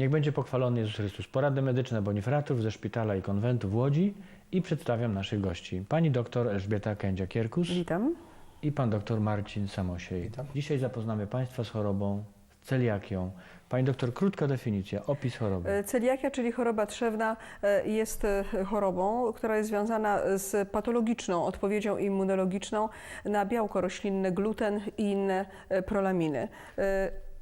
Niech będzie pochwalony Jezus Chrystus. Porady medyczne bonifratów ze szpitala i konwentu w Łodzi i przedstawiam naszych gości. Pani doktor Elżbieta Kędzia-Kierkus Witam. i pan doktor Marcin Samosiej. Witam. Dzisiaj zapoznamy Państwa z chorobą celiakią. Pani doktor, krótka definicja, opis choroby. E, Celiakia, czyli choroba trzewna, e, jest e, chorobą, która jest związana z patologiczną odpowiedzią immunologiczną na białko roślinne, gluten i inne prolaminy.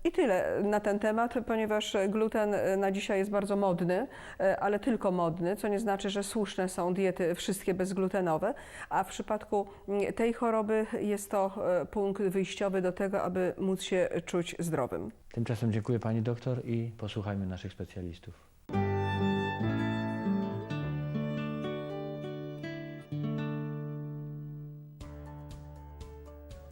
I tyle na ten temat, ponieważ gluten e, na dzisiaj jest bardzo modny, e, ale tylko modny, co nie znaczy, że słuszne są diety wszystkie bezglutenowe, a w przypadku mm, tej choroby jest to e, punkt wyjściowy do tego, aby móc się czuć zdrowym. Tymczasem dziękuję Pani doktor i posłuchajmy naszych specjalistów.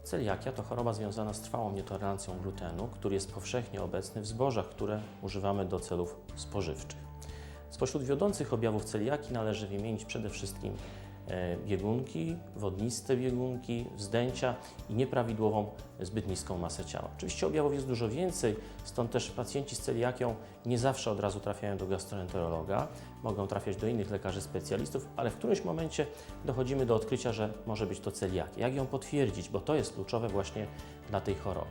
Celiakia to choroba związana z trwałą nietolerancją glutenu, który jest powszechnie obecny w zbożach, które używamy do celów spożywczych. Spośród wiodących objawów celiaki należy wymienić przede wszystkim biegunki, wodniste biegunki, wzdęcia i nieprawidłową, zbyt niską masę ciała. Oczywiście objawów jest dużo więcej, stąd też pacjenci z celiakią nie zawsze od razu trafiają do gastroenterologa, mogą trafiać do innych lekarzy specjalistów, ale w którymś momencie dochodzimy do odkrycia, że może być to celiakia. Jak ją potwierdzić, bo to jest kluczowe właśnie dla tej choroby.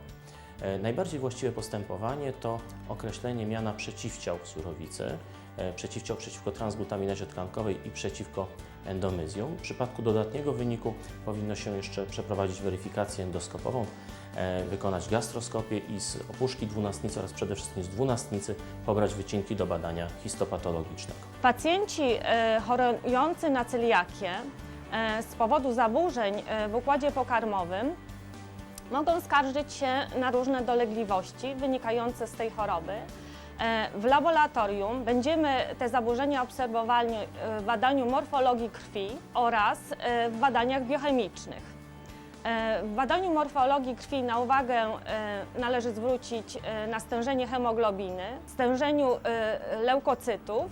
E, Najbardziej właściwe postępowanie to określenie miana przeciwciał surowicy, e, przeciwciał przeciwko transglutaminazie tkankowej i przeciwko endomyzjum. W przypadku dodatniego wyniku powinno się jeszcze przeprowadzić weryfikację endoskopową, e, wykonać gastroskopię i z opuszki dwunastnicy oraz przede wszystkim z dwunastnicy pobrać wycinki do badania histopatologicznego. Pacjenci e, chorujący na celiakię e, z powodu zaburzeń e, w układzie pokarmowym mogą skarżyć się na różne dolegliwości wynikające z tej choroby. E, W laboratorium będziemy te zaburzenia obserwowali e, w badaniu morfologii krwi oraz e, w badaniach biochemicznych. W badaniu morfologii krwi na uwagę należy zwrócić na stężenie hemoglobiny, stężeniu leukocytów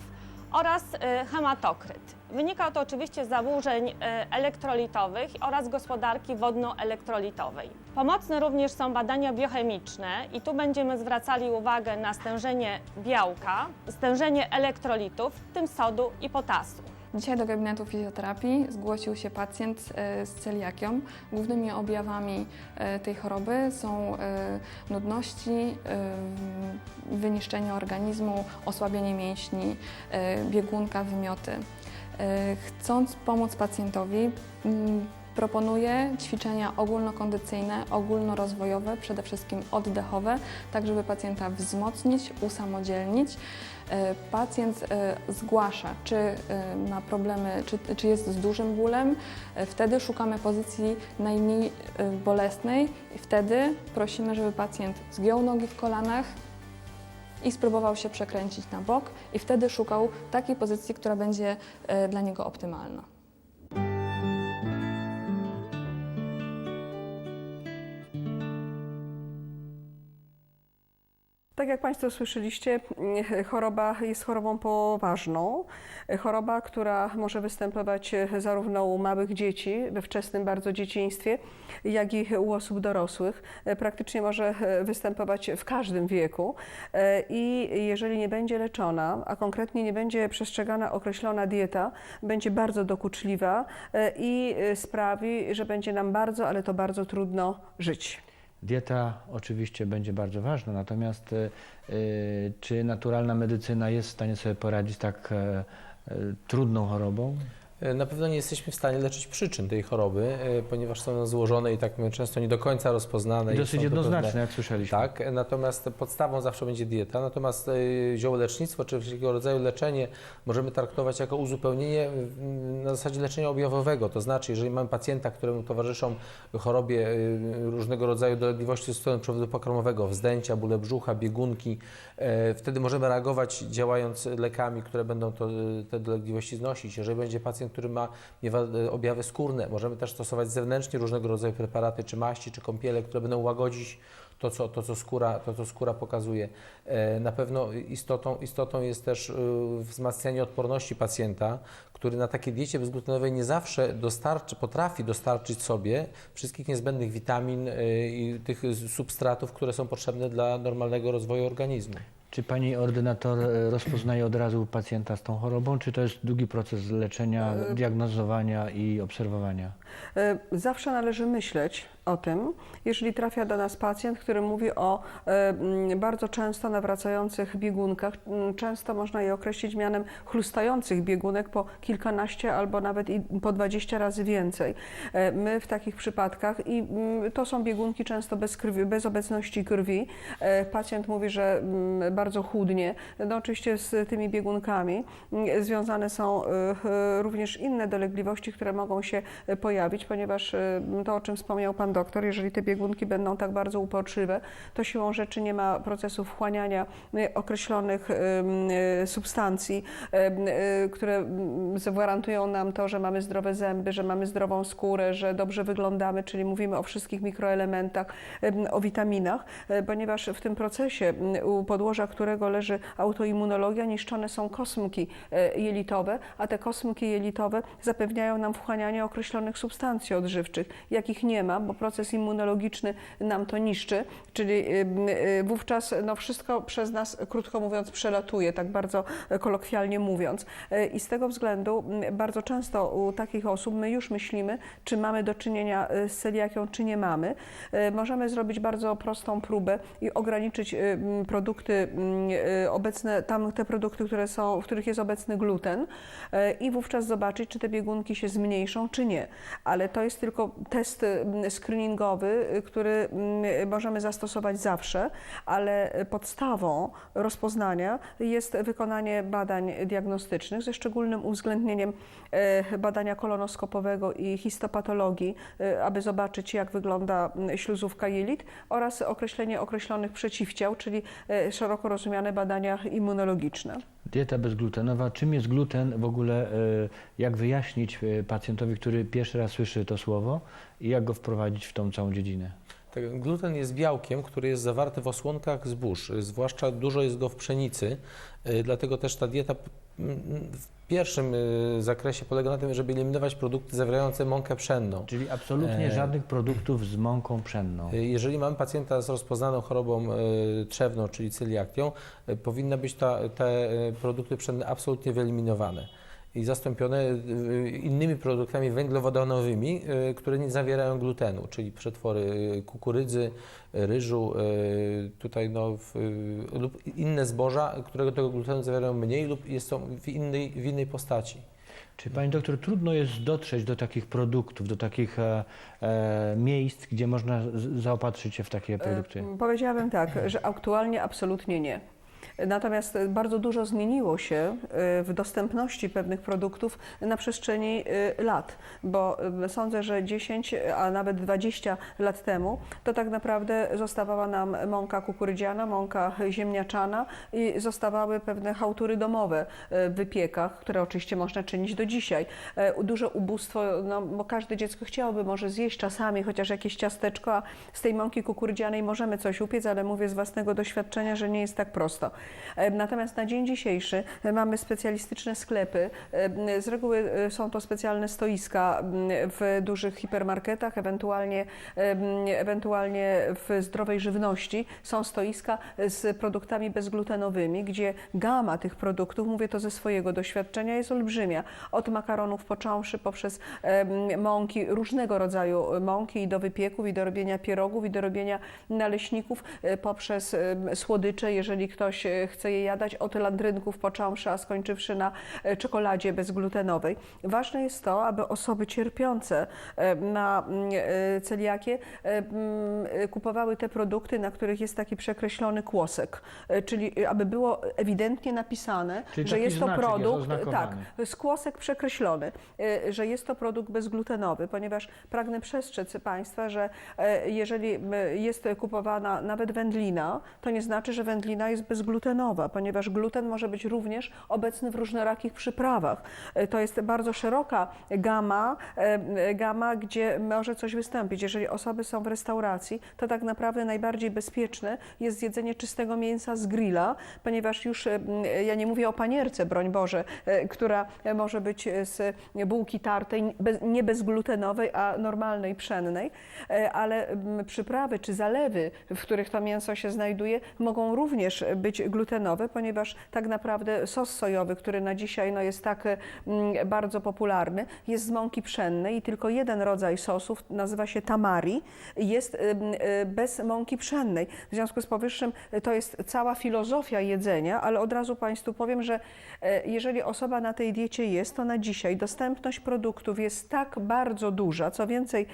oraz e, hematokryt. Wynika to oczywiście z zaburzeń e, elektrolitowych oraz gospodarki wodno-elektrolitowej. Pomocne również są badania biochemiczne i tu będziemy zwracali uwagę na stężenie białka, stężenie elektrolitów, w tym sodu i potasu. Dzisiaj do gabinetu fizjoterapii zgłosił się pacjent e, z celiakią. Głównymi objawami e, tej choroby są e, nudności, wyniszczenie organizmu, osłabienie mięśni, biegunka, wymioty. Chcąc pomóc pacjentowi, proponuję ćwiczenia ogólnokondycyjne, ogólnorozwojowe, przede wszystkim oddechowe, tak żeby pacjenta wzmocnić, usamodzielnić. E, Pacjent e, zgłasza, czy e, ma problemy, czy, czy jest z dużym bólem. Wtedy szukamy pozycji najmniej bolesnej i wtedy prosimy, żeby pacjent zgiął nogi w kolanach i spróbował się przekręcić na bok i wtedy szukał takiej pozycji, która będzie dla niego optymalna. Tak jak Państwo słyszeliście, mm, choroba jest chorobą poważną. Choroba, która może występować zarówno u małych dzieci we wczesnym bardzo dzieciństwie, jak i u osób dorosłych. Praktycznie może występować w każdym wieku i jeżeli nie będzie leczona, a konkretnie nie będzie przestrzegana określona dieta, będzie bardzo dokuczliwa i sprawi, że będzie nam bardzo, ale to bardzo trudno żyć. Dieta oczywiście będzie bardzo ważna, natomiast e, e, czy naturalna medycyna jest w stanie sobie poradzić z tak e, e, trudną chorobą? E, Na pewno nie jesteśmy w stanie leczyć przyczyn tej choroby, e, ponieważ są one złożone i tak często nie do końca rozpoznane. I dosyć jednoznaczne, pewne- jak słyszeliśmy. Tak, natomiast podstawą zawsze będzie dieta, natomiast e, ziołolecznictwo czy wszelkiego rodzaju leczenie możemy traktować jako uzupełnienie na zasadzie leczenia objawowego, to znaczy jeżeli mamy pacjenta, któremu towarzyszą chorobie różnego rodzaju dolegliwości systemu przewodu pokarmowego, wzdęcia, bóle brzucha, biegunki, wtedy możemy reagować działając lekami, które będą to, te dolegliwości znosić. Jeżeli będzie pacjent, który ma objawy skórne, możemy też stosować zewnętrznie różnego rodzaju preparaty, czy maści, czy kąpiele, które będą łagodzić to, co, to, co, skóra, to, co skóra pokazuje. E, Na pewno istotą, istotą jest też e, wzmacnianie odporności pacjenta, który na takiej diecie bezglutenowej nie zawsze dostarczy, potrafi dostarczyć sobie wszystkich niezbędnych witamin e, i tych substratów, które są potrzebne dla normalnego rozwoju organizmu. Czy pani ordynator e, rozpoznaje od razu pacjenta z tą chorobą, czy to jest długi proces leczenia, diagnozowania i obserwowania? E, Zawsze należy myśleć o tym, jeżeli trafia do nas pacjent, który mówi o bardzo często nawracających biegunkach. Często można je określić mianem chlustających biegunek po kilkanaście albo nawet i po 20 razy więcej. E, My w takich przypadkach, i to są biegunki często bez, krwi, bez obecności krwi, e, pacjent mówi, że bardzo chudnie. No oczywiście z tymi biegunkami związane są e, również inne dolegliwości, które mogą się pojawić, ponieważ to, o czym wspomniał Pan doktor, jeżeli te biegunki będą tak bardzo uporczywe, to siłą rzeczy nie ma procesu wchłaniania e, określonych e, substancji, e, które mm, zagwarantują nam to, że mamy zdrowe zęby, że mamy zdrową skórę, że dobrze wyglądamy, czyli mówimy o wszystkich mikroelementach, em, o witaminach, ponieważ w tym procesie, u podłoża którego leży autoimmunologia, niszczone są kosmki jelitowe, a te kosmki jelitowe zapewniają nam wchłanianie określonych substancji odżywczych, jakich nie ma, bo proces immunologiczny nam to niszczy, czyli ym, y, wówczas no, wszystko przez nas, krótko mówiąc, przelatuje, tak bardzo kolokwialnie mówiąc. E, I z tego względu bardzo często u takich osób my już myślimy, czy mamy do czynienia z celiakią, czy nie mamy. Możemy zrobić bardzo prostą próbę i ograniczyć produkty obecne, tam te produkty, które są, w których jest obecny gluten i wówczas zobaczyć, czy te biegunki się zmniejszą, czy nie. Ale to jest tylko test mm, screeningowy, y, który mm, możemy zastosować zawsze, ale podstawą rozpoznania jest wykonanie badań diagnostycznych ze szczególnym uwzględnieniem e, badania kolonoskopowego i histopatologii, e, aby zobaczyć, jak wygląda mm, śluzówka jelit oraz określenie określonych przeciwciał, czyli e, szeroko rozumiane badania immunologiczne. Dieta bezglutenowa. Czym jest gluten w ogóle? e, Jak wyjaśnić e, pacjentowi, który pierwszy raz słyszy to słowo i jak go wprowadzić w tą całą dziedzinę? Tak, gluten jest białkiem, który jest zawarty w osłonkach zbóż, zwłaszcza dużo jest go w pszenicy, y, dlatego też ta dieta pierwszym y, zakresie polega na tym, żeby eliminować produkty zawierające mąkę pszenną. Czyli absolutnie E. żadnych produktów z mąką pszenną. Y, Jeżeli mamy pacjenta z rozpoznaną chorobą y, trzewną, czyli celiakią, y, powinny być ta, te y, produkty pszenne absolutnie wyeliminowane i zastąpione y, innymi produktami węglowodanowymi, y, które nie zawierają glutenu, czyli przetwory y, kukurydzy, y, ryżu, y, tutaj no, w, y, lub inne zboża, które tego glutenu zawierają mniej lub jest to w innej, w innej postaci. Czy pani doktor, trudno jest dotrzeć do takich produktów, do takich e, e, miejsc, gdzie można zaopatrzyć się w takie produkty? E, Powiedziałabym tak, że aktualnie absolutnie nie. Natomiast bardzo dużo zmieniło się e, w dostępności pewnych produktów na przestrzeni e, lat, bo e, sądzę, że 10, a nawet 20 lat temu to tak naprawdę zostawała nam mąka kukurydziana, mąka ziemniaczana i zostawały pewne hałtury domowe w wypiekach, które oczywiście można czynić do dzisiaj. Duże ubóstwo, no, bo każde dziecko chciałoby może zjeść czasami chociaż jakieś ciasteczko, a z tej mąki kukurydzianej możemy coś upiec, ale mówię z własnego doświadczenia, że nie jest tak prosto. E, Natomiast na dzień dzisiejszy e, mamy specjalistyczne sklepy. E, Z reguły e, są to specjalne stoiska w dużych hipermarketach, ewentualnie, ewentualnie w zdrowej żywności. Są stoiska z produktami bezglutenowymi, gdzie gama tych produktów, mówię to ze swojego doświadczenia, jest olbrzymia. Od makaronów począwszy poprzez mąki, różnego rodzaju mąki i do wypieków, i do robienia pierogów, i do robienia naleśników, e, poprzez słodycze, jeżeli ktoś e, chce je jadać, od landrynków począwszy, a skończywszy na e, czekoladzie bezglutenowej. Ważne jest to, aby osoby cierpiące e, na mm, e, celiakię mm, kupowały te produkty, na których jest taki przekreślony kłosek, czyli aby było ewidentnie napisane, Czyli że jest to jest produkt, oznakowany. tak, skłosek przekreślony, że jest to produkt bezglutenowy, ponieważ pragnę przestrzec Państwa, że jeżeli jest kupowana nawet wędlina, to nie znaczy, że wędlina jest bezglutenowa, ponieważ gluten może być również obecny w różnorakich przyprawach. E, To jest bardzo szeroka gama, e, gama, gdzie może coś wystąpić. Jeżeli osoby są w restauracji, to tak naprawdę najbardziej bezpieczne jest zjedzenie czystego mięsa z grilla, ponieważ już e, ja nie mówię o panierce, broń Boże, e, która może być z bułki tartej, nie bezglutenowej, a normalnej, pszennej, e, ale przyprawy czy zalewy, w których to mięso się znajduje, mogą również być być glutenowe, ponieważ tak naprawdę sos sojowy, który na dzisiaj no, jest tak mm, bardzo popularny, jest z mąki pszennej i tylko jeden rodzaj sosów, nazywa się tamari, jest ym, y, bez mąki pszennej. W związku z powyższym y, to jest cała filozofia jedzenia, ale od razu Państwu powiem, że e, jeżeli osoba na tej diecie jest, to na dzisiaj dostępność produktów jest tak bardzo duża. Co więcej,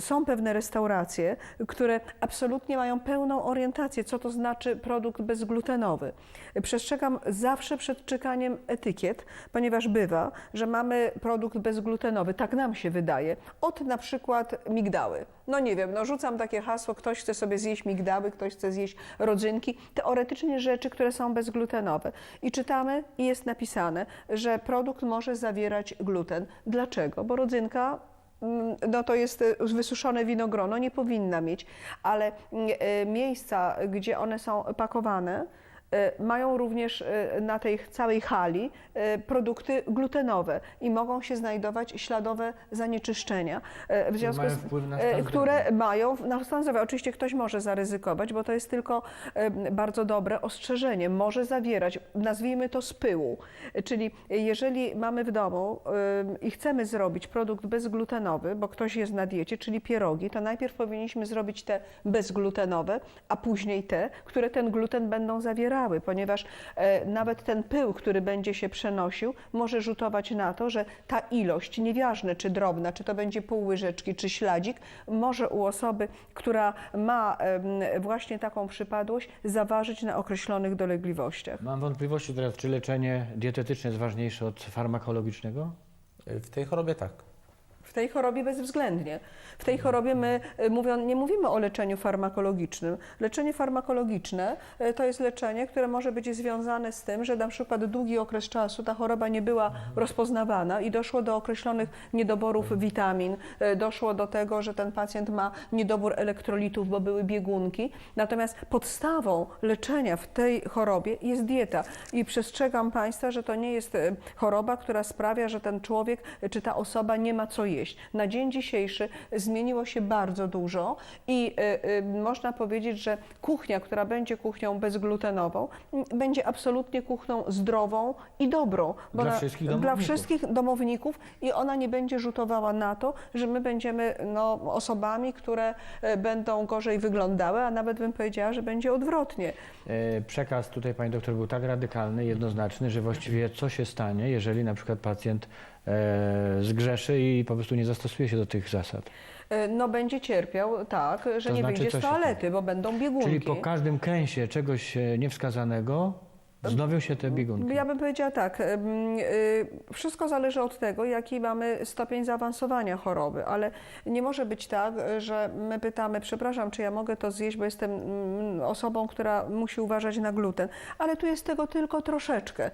są pewne restauracje, które absolutnie mają pełną orientację, co to znaczy produkt bezglutenowy. Przestrzegam zawsze przed czytaniem etykiet, ponieważ bywa, że mamy produkt bezglutenowy, tak nam się wydaje, od na przykład migdały. No nie wiem, no rzucam takie hasło, ktoś chce sobie zjeść migdały, ktoś chce zjeść rodzynki, teoretycznie rzeczy, które są bezglutenowe. I czytamy i jest napisane, że produkt może zawierać gluten. Dlaczego? Bo rodzynka mm, no to jest e, wysuszone winogrono, nie powinna mieć, ale mm, e, miejsca, gdzie one są pakowane, mają również e, na tej całej hali e, produkty glutenowe i mogą się znajdować śladowe zanieczyszczenia. W związku z, które mają na stan zdrowia. Oczywiście ktoś może zaryzykować, bo to jest tylko bardzo dobre ostrzeżenie. Może zawierać, nazwijmy to z pyłu. Czyli jeżeli mamy w domu i chcemy zrobić produkt bezglutenowy, bo ktoś jest na diecie, czyli pierogi, to najpierw powinniśmy zrobić te bezglutenowe, a później te, które ten gluten będą zawierały, ponieważ e, nawet ten pył, który będzie się przenosił, może rzutować na to, że ta ilość, nieważne czy drobna, czy to będzie pół łyżeczki, czy śladzik, może u osoby, która ma właśnie taką przypadłość, zaważyć na określonych dolegliwościach. Mam wątpliwości teraz, czy leczenie dietetyczne jest ważniejsze od farmakologicznego? W tej chorobie tak. W tej chorobie bezwzględnie. W tej chorobie my y, mówią, nie mówimy o leczeniu farmakologicznym. Leczenie farmakologiczne y, to jest leczenie, które może być związane z tym, że na przykład długi okres czasu ta choroba nie była rozpoznawana i doszło do określonych niedoborów witamin, y, doszło do tego, że ten pacjent ma niedobór elektrolitów, bo były biegunki. Natomiast podstawą leczenia w tej chorobie jest dieta. I przestrzegam Państwa, że to nie jest choroba, która sprawia, że ten człowiek czy ta osoba nie ma co jeść. Na dzień dzisiejszy zmieniło się bardzo dużo i y, y, można powiedzieć, że kuchnia, która będzie kuchnią bezglutenową, będzie absolutnie kuchnią zdrową i dobrą. Dla ona- wszystkich Dla domowników. wszystkich domowników i ona nie będzie rzutowała na to, że my będziemy no, osobami, które e, będą gorzej wyglądały, a nawet bym powiedziała, że będzie odwrotnie. E, Przekaz tutaj pani doktor był tak radykalny, jednoznaczny, że właściwie co się stanie, jeżeli na przykład pacjent zgrzeszy i po prostu nie zastosuje się do tych zasad. E, No będzie cierpiał tak, że To nie znaczy, wyjdzie z toalety, bo będą biegunki. Czyli po każdym kęsie czegoś e, niewskazanego wznowią się te biegunki. Ja bym powiedziała tak, wszystko zależy od tego, jaki mamy stopień zaawansowania choroby, ale nie może być tak, że my pytamy, przepraszam, czy ja mogę to zjeść, bo jestem mm, osobą, która musi uważać na gluten, ale tu jest tego tylko troszeczkę.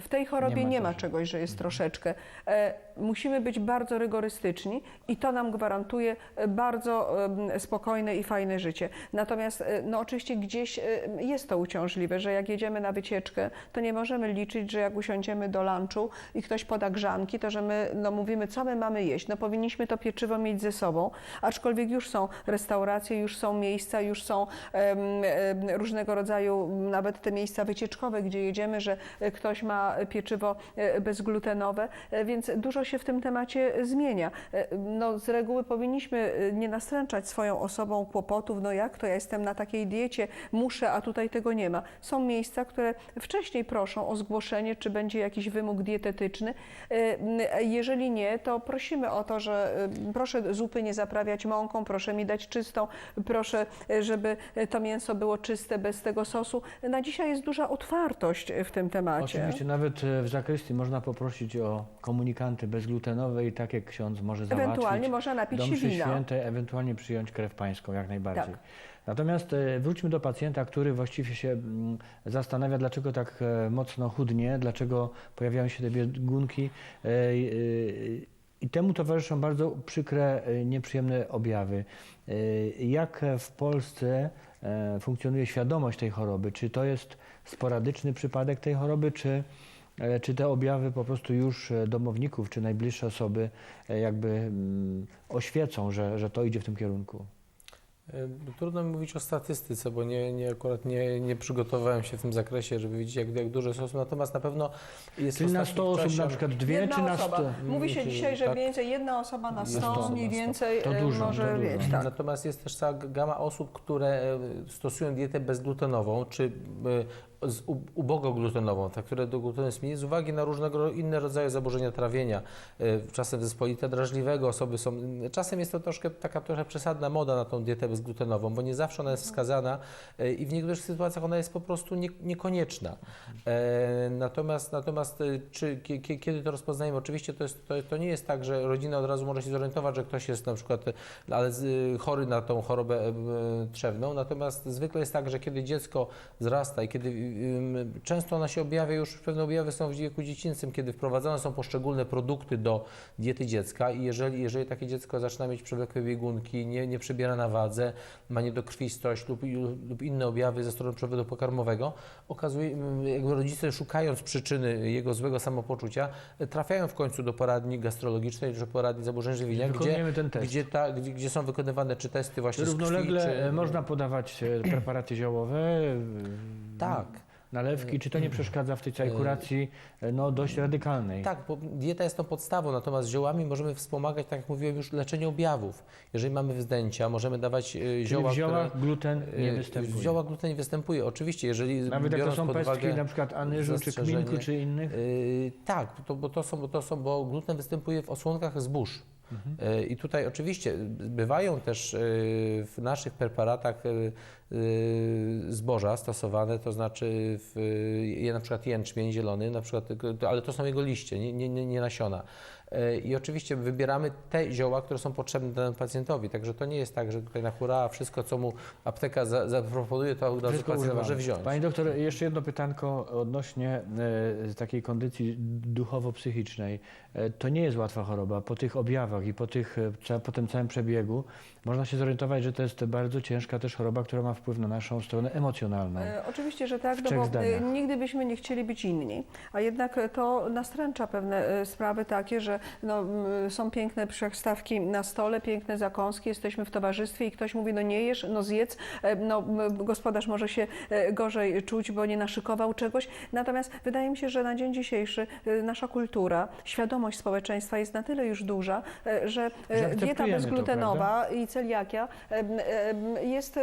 W tej chorobie Nie ma nie ma, czegoś, że jest troszeczkę. E, musimy być bardzo rygorystyczni i to nam gwarantuje e, bardzo spokojne i fajne życie. Natomiast e, no oczywiście gdzieś jest to uciążliwe, że jak jedziemy na wycieczkę, to nie możemy liczyć, że jak usiądziemy do lunchu i ktoś poda grzanki, to że my no, mówimy, co my mamy jeść. No powinniśmy to pieczywo mieć ze sobą, aczkolwiek już są restauracje, już są miejsca, już są różnego rodzaju, nawet te miejsca wycieczkowe, gdzie jedziemy, że ktoś ma pieczywo e, bezglutenowe, e, więc dużo się w tym temacie zmienia. E, No, z reguły powinniśmy nie nastręczać swoją osobą kłopotów, no jak to ja jestem na takiej diecie, muszę, a tutaj tego nie ma. Są miejsca, które wcześniej proszą o zgłoszenie, czy będzie jakiś wymóg dietetyczny. Jeżeli nie, to prosimy o to, że proszę zupy nie zaprawiać mąką, proszę mi dać czystą, proszę, żeby to mięso było czyste, bez tego sosu. Na dzisiaj jest duża otwartość w tym temacie. Oczywiście nawet e, w zakrystii można poprosić o komunikanty bezglutenowe i takie ksiądz może załatwić. Ewentualnie można napić do się wina. świętej, ewentualnie przyjąć krew pańską, jak najbardziej. Tak. Natomiast e, wróćmy do pacjenta, który właściwie się mm, zastanawia, dlaczego tak e, mocno chudnie, dlaczego pojawiają się te biegunki. I temu towarzyszą bardzo przykre, nieprzyjemne objawy. Jak w Polsce funkcjonuje świadomość tej choroby? Czy to jest sporadyczny przypadek tej choroby, czy, e, czy te objawy po prostu już e, domowników, czy najbliższe osoby e, jakby mm, oświecą, że, że to idzie w tym kierunku? E, Trudno mi mówić o statystyce, bo nie, nie akurat nie, nie przygotowałem się w tym zakresie, żeby widzieć, jak, jak dużo jest osób. Natomiast na pewno jest Czyli na ostatnim 100 osób czasie- na przykład dwie, jedna czy na osoba. 100? Mówi się dzisiaj, że Tak. mniej więcej jedna osoba na Jest 100 osoba mniej na 100. więcej To dużo, może to dużo. mieć. Tak. Natomiast jest też cała gama osób, które stosują dietę bezglutenową, czy z ubogoglutenową, tak, które do glutenu jest mniej, z uwagi na różnego inne rodzaje zaburzenia trawienia, e, czasem zespolite drażliwego, osoby są, czasem jest to troszkę taka trochę przesadna moda na tą dietę bezglutenową, bo nie zawsze ona jest wskazana e, i w niektórych sytuacjach ona jest po prostu nie, niekonieczna. E, Natomiast, natomiast czy, kie- kie- kiedy to rozpoznajemy? Oczywiście to, jest, to, to nie jest tak, że rodzina od razu może się zorientować, że ktoś jest na przykład ale chory na tą chorobę trzewną, natomiast zwykle jest tak, że kiedy dziecko wzrasta i kiedy często ona się objawia, już pewne objawy są w wieku dziecięcym, kiedy wprowadzane są poszczególne produkty do diety dziecka i jeżeli, jeżeli takie dziecko zaczyna mieć przewlekłe biegunki, nie, nie przybiera na wadze, ma niedokrwistość lub, lub inne objawy ze strony przewodu pokarmowego, okazuje, jakby rodzice szukając przyczyny jego złego samopoczucia, trafiają w końcu do poradni gastrologicznej czy poradni zaburzeń żywienia, gdzie, Wykonujemy ten test. gdzie, ta, gdzie, gdzie są wykonywane czy testy właśnie z krwi, Równolegle czy... można podawać e, preparaty ziołowe, Tak. nalewki. Czy to nie przeszkadza w tej całej kuracji e, no, dość radykalnej? Tak, bo dieta jest tą podstawą, natomiast ziołami możemy wspomagać, tak jak mówiłem już, leczenie objawów. Jeżeli mamy wzdęcia, możemy dawać e, Czyli zioła, w ziołach które... gluten nie e, występuje. W ziołach gluten nie występuje, oczywiście, jeżeli Nawet jak to są pestki na przykład anyżu, czy kminku, czy innych? Yy, tak, to, bo, to są, bo to są, bo gluten występuje w osłonkach zbóż. Mhm. Yy, I tutaj oczywiście bywają też yy, w naszych preparatach yy, zboża stosowane, to znaczy w, na przykład jęczmień zielony, na przykład, ale to są jego liście, nie, nie nie nasiona. Yy, I oczywiście wybieramy te zioła, które są potrzebne danemu pacjentowi, także to nie jest tak, że tutaj na hura wszystko, co mu apteka za, zaproponuje, to od razu pacjent może wziąć. Panie doktor, jeszcze jedno pytanko odnośnie e, takiej kondycji duchowo-psychicznej. E, to nie jest łatwa choroba. Po tych objawach i po, tych, e, po tym całym przebiegu można się zorientować, że to jest bardzo ciężka też choroba, która ma wpływ na naszą stronę emocjonalną. E, Oczywiście, że tak, no bo e, zdaniach. nigdy byśmy nie chcieli być inni, a jednak e, to nastręcza pewne e, sprawy takie, że no, są piękne przystawki na stole, piękne zakąski, jesteśmy w towarzystwie i ktoś mówi, no nie jesz, no zjedz, e, no gospodarz może się e, gorzej czuć, bo nie naszykował czegoś. Natomiast wydaje mi się, że na dzień dzisiejszy e, nasza kultura, świadomość społeczeństwa jest na tyle już duża, że Że dieta akceptujemy to, bezglutenowa i celiakia jest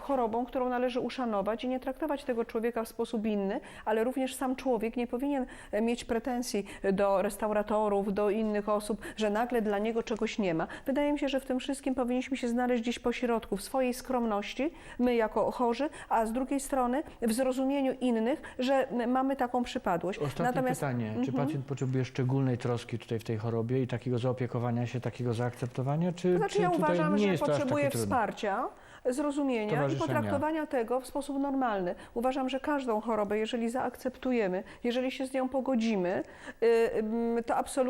chorobą, którą należy uszanować i nie traktować tego człowieka w sposób inny, ale również sam człowiek nie powinien mieć pretensji do restauratorów, do innych osób, że nagle dla niego czegoś nie ma. Wydaje mi się, że w tym wszystkim powinniśmy się znaleźć gdzieś po środku, w swojej skromności, my jako chorzy, a z drugiej strony w zrozumieniu innych, że mamy taką przypadłość. Ostatnie pytanie. Czy Mhm. pacjent potrzebuje szczególnej troski tutaj w tej chorobie i takiego zaopiekowania się, takiego zaakceptowania? Czy, To znaczy czy ja uważam, nie że potrzebuje wsparcia, zrozumienia i potraktowania tego w sposób normalny. Uważam, że każdą chorobę, jeżeli zaakceptujemy, jeżeli się z nią pogodzimy, y, ym, to absolutnie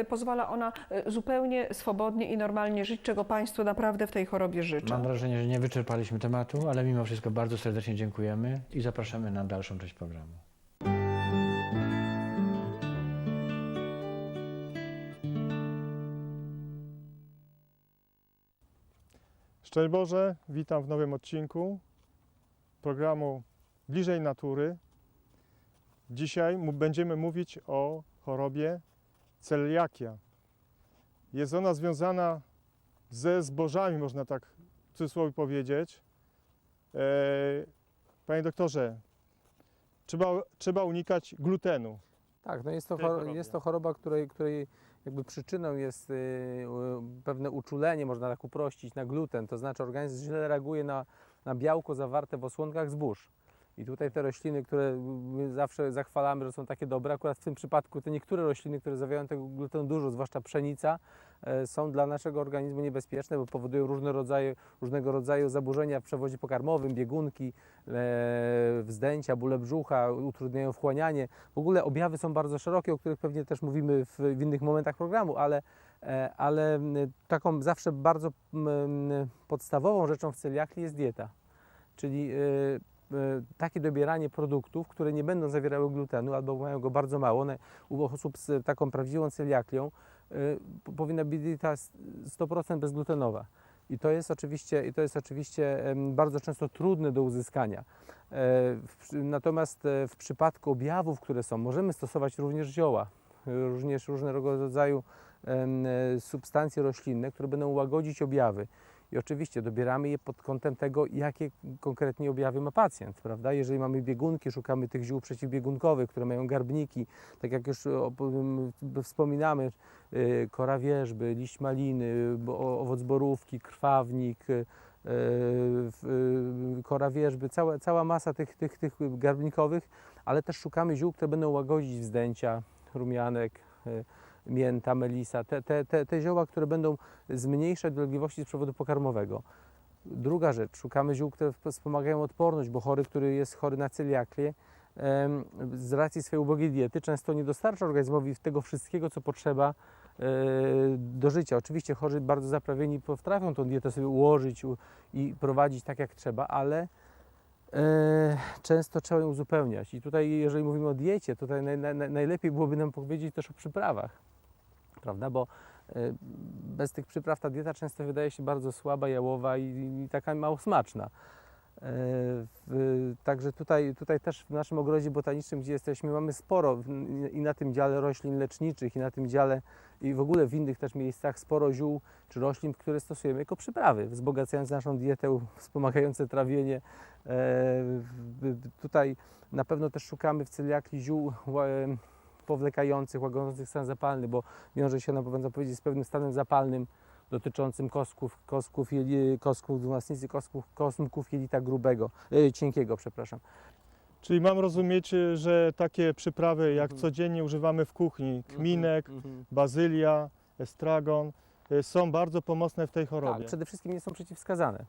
y, pozwala ona y, zupełnie swobodnie i normalnie żyć, czego Państwu naprawdę w tej chorobie życzę. Mam wrażenie, że nie wyczerpaliśmy tematu, ale mimo wszystko bardzo serdecznie dziękujemy i zapraszamy na dalszą część programu. Szczęść Boże, witam w nowym odcinku programu Bliżej Natury. Dzisiaj będziemy mówić o chorobie celiakia. Jest ona związana ze zbożami, można tak w cudzysłowie powiedzieć. E, Panie doktorze, trzeba, trzeba unikać glutenu. Tak, no jest to, tej chor- chorobie. jest to choroba, której, której jakby przyczyną jest y, pewne uczulenie, można tak uprościć, na gluten. To znaczy organizm źle reaguje na, na białko zawarte w osłonkach zbóż. I tutaj te rośliny, które my zawsze zachwalamy, że są takie dobre, akurat w tym przypadku te niektóre rośliny, które zawierają tego glutenu dużo, zwłaszcza pszenica, e, są dla naszego organizmu niebezpieczne, bo powodują różne rodzaje, różnego rodzaju zaburzenia w przewodzie pokarmowym, biegunki, e, wzdęcia, bóle brzucha, utrudniają wchłanianie. W ogóle objawy są bardzo szerokie, o których pewnie też mówimy w, w innych momentach programu, ale, e, ale taką zawsze bardzo podstawową rzeczą w celiakii jest dieta. Czyli takie dobieranie produktów, które nie będą zawierały glutenu albo mają go bardzo mało. U osób z taką prawdziwą celiakią e, powinna być dieta s- 100% bezglutenowa. I to jest oczywiście, i to jest oczywiście bardzo często trudne do uzyskania. E, Natomiast e, w przypadku objawów, które są, możemy stosować również zioła, e, również różnego rodzaju e, substancje roślinne, które będą łagodzić objawy. I oczywiście dobieramy je pod kątem tego, jakie konkretnie objawy ma pacjent, prawda? Jeżeli mamy biegunki, szukamy tych ziół przeciwbiegunkowych, które mają garbniki, tak jak już wspominamy, y, kora wierzby, liść maliny, owoc borówki, krwawnik, y, y, kora wierzby, cała, cała masa tych, tych, tych garbnikowych, ale też szukamy ziół, które będą łagodzić wzdęcia, rumianek, mięta, melisa, te, te, te, te zioła, które będą zmniejszać dolegliwości z przewodu pokarmowego. Druga rzecz, szukamy ziół, które wspomagają odporność, bo chory, który jest chory na celiakię, z racji swojej ubogiej diety często nie dostarcza organizmowi tego wszystkiego, co potrzeba e, do życia. Oczywiście chorzy bardzo zaprawieni potrafią tą dietę sobie ułożyć i prowadzić tak jak trzeba, ale e, często trzeba ją uzupełniać. I tutaj, jeżeli mówimy o diecie, tutaj naj, naj, najlepiej byłoby nam powiedzieć też o przyprawach, prawda? Bo e, bez tych przypraw ta dieta często wydaje się bardzo słaba, jałowa i, i taka mało smaczna. W- Także tutaj, tutaj też w naszym ogrodzie botanicznym, gdzie jesteśmy, mamy sporo i na tym dziale roślin leczniczych, i na tym dziale, i w ogóle w innych też miejscach sporo ziół czy roślin, które stosujemy jako przyprawy, wzbogacające naszą dietę, wspomagające trawienie. W- Tutaj na pewno też szukamy w celiakii ziół powlekających, łagodzących stan zapalny, bo wiąże się ona, można powiedzieć, z pewnym stanem zapalnym dotyczącym kostków, kostków, jeli, kostków dwunastnicy, kostków, kosmków jelita grubego, e, cienkiego, przepraszam. Czyli mam rozumieć, y, że takie przyprawy, jak Mhm. codziennie używamy w kuchni, kminek, Mhm. bazylia, estragon, są bardzo pomocne w tej chorobie. Tak, przede wszystkim nie są przeciwwskazane.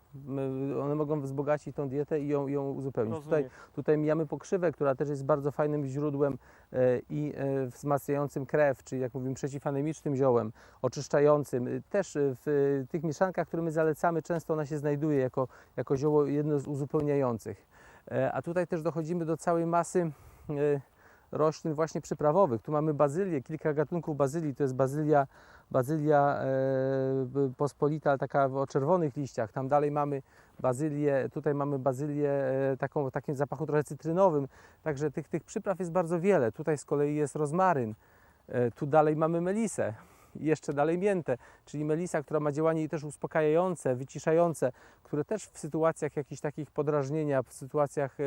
One mogą wzbogacić tą dietę i ją, ją uzupełnić. Tutaj, Rozumiem. tutaj mijamy pokrzywę, która też jest bardzo fajnym źródłem e, i e, wzmacniającym krew, czyli jak mówimy przeciwanemicznym ziołem, oczyszczającym. Y, Też e, w tych mieszankach, które my zalecamy, często ona się znajduje jako, jako zioło jedno z uzupełniających. E, A tutaj też dochodzimy do całej masy roślin właśnie przyprawowych. Tu mamy bazylię, kilka gatunków bazylii. To jest bazylia, bazylia e, pospolita, taka o czerwonych liściach. Tam dalej mamy bazylię, tutaj mamy bazylię e, taką, takim zapachu trochę cytrynowym. Także tych, tych przypraw jest bardzo wiele. Tutaj z kolei jest rozmaryn. E, Tu dalej mamy melisę. Jeszcze dalej miętę, czyli melisa, która ma działanie też uspokajające, wyciszające, które też w sytuacjach jakichś takich podrażnienia, w sytuacjach y,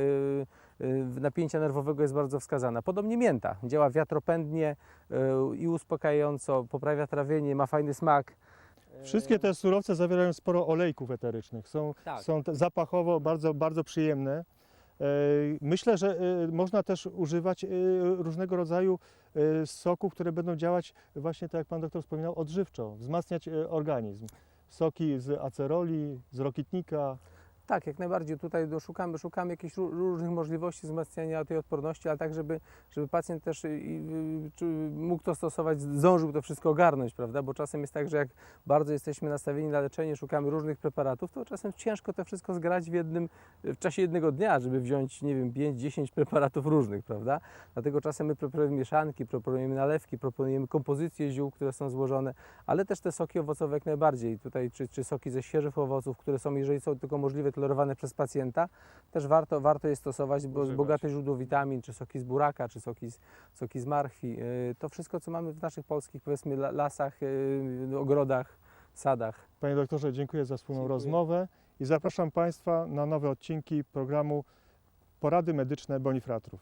y, napięcia nerwowego jest bardzo wskazana. Podobnie mięta, działa wiatropędnie y, i uspokajająco, poprawia trawienie, ma fajny smak. Wszystkie te surowce zawierają sporo olejków eterycznych. Są, Tak. są zapachowo bardzo, bardzo przyjemne. E, Myślę, że e, można też używać e, różnego rodzaju soków, które będą działać właśnie tak jak Pan doktor wspominał, odżywczo, wzmacniać organizm. Soki z aceroli, z rokitnika. Tak, jak najbardziej. Tutaj do- szukamy, jakichś ró- różnych możliwości wzmacniania tej odporności, ale tak, żeby, żeby pacjent też mógł to stosować, zdążył to wszystko ogarnąć, prawda? Bo czasem jest tak, że jak bardzo jesteśmy nastawieni na leczenie, szukamy różnych preparatów, to czasem ciężko to wszystko zgrać w jednym, w czasie jednego dnia, żeby wziąć, nie wiem, 5-10 preparatów różnych, prawda? Dlatego czasem my proponujemy mieszanki, proponujemy nalewki, proponujemy kompozycje ziół, które są złożone, ale też te soki owocowe jak najbardziej. Tutaj czy, czy soki ze świeżych owoców, które są, jeżeli są tylko możliwe, tolerowane przez pacjenta, też warto, warto je stosować, bo Używać. bogate źródło witamin, czy soki z buraka, czy soki z, soki z marchwi. Yy, To wszystko, co mamy w naszych polskich, powiedzmy, la- lasach, yy, ogrodach, sadach. Panie doktorze, dziękuję za wspólną Dziękuję. rozmowę i zapraszam Państwa na nowe odcinki programu Porady Medyczne Bonifratrów.